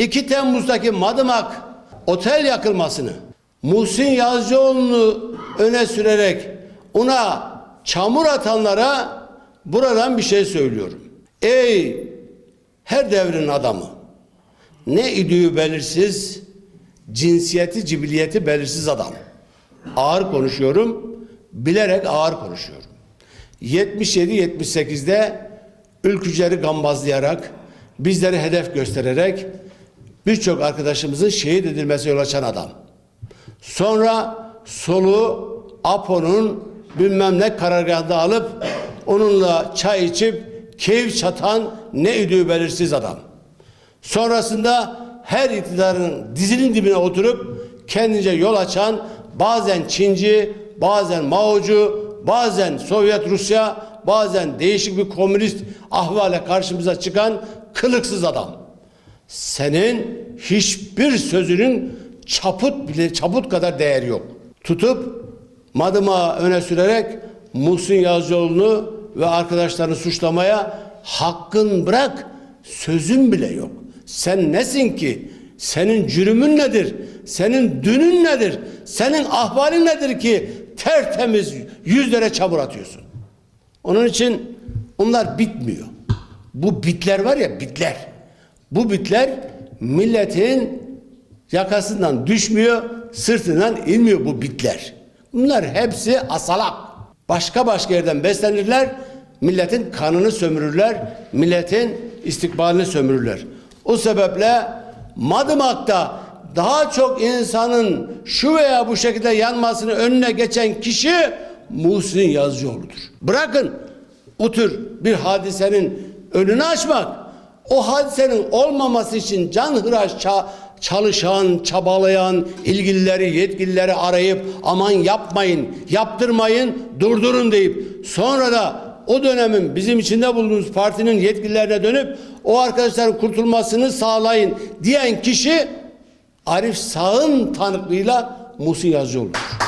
2 Temmuz'daki Madımak otel yakılmasını Muhsin Yazıcıoğlu'nu öne sürerek ona çamur atanlara buradan bir şey söylüyorum. Ey her devrin adamı ne idüğü belirsiz cinsiyeti cibiliyeti belirsiz adam. Ağır konuşuyorum bilerek ağır konuşuyorum. 77-78'de ülkücüleri gambazlayarak, bizleri hedef göstererek birçok arkadaşımızın şehit edilmesi yol açan adam. Sonra solu Apo'nun bilmem ne karargahında alıp onunla çay içip keyif çatan ne idüğü belirsiz adam. Sonrasında her iktidarın dizinin dibine oturup kendince yol açan bazen Çinci, bazen Maocu, bazen Sovyet Rusya, bazen değişik bir komünist ahvale karşımıza çıkan kılıksız adam. Senin hiçbir sözünün çaput bile çaput kadar değeri yok. Tutup madıma öne sürerek Muhsin Yazıcıoğlu'nu ve arkadaşlarını suçlamaya hakkın bırak sözün bile yok. Sen nesin ki? Senin cürümün nedir? Senin dünün nedir? Senin ahvalin nedir ki tertemiz yüzlere çamur atıyorsun? Onun için onlar bitmiyor. Bu bitler var ya bitler. Bu bitler milletin yakasından düşmüyor, sırtından inmiyor bu bitler. Bunlar hepsi asalak. Başka başka yerden beslenirler, milletin kanını sömürürler, milletin istikbalini sömürürler. O sebeple Madımak'ta daha çok insanın şu veya bu şekilde yanmasını önüne geçen kişi Muhsin Yazıcıoğlu'dur. Bırakın o tür bir hadisenin önünü açmak, o hadisenin olmaması için can hıraş ça- çalışan, çabalayan ilgilileri, yetkilileri arayıp aman yapmayın, yaptırmayın, durdurun deyip sonra da o dönemin bizim içinde bulunduğumuz partinin yetkililerine dönüp o arkadaşların kurtulmasını sağlayın diyen kişi Arif Sağ'ın tanıklığıyla Muhsin Yazıcıoğlu'dur.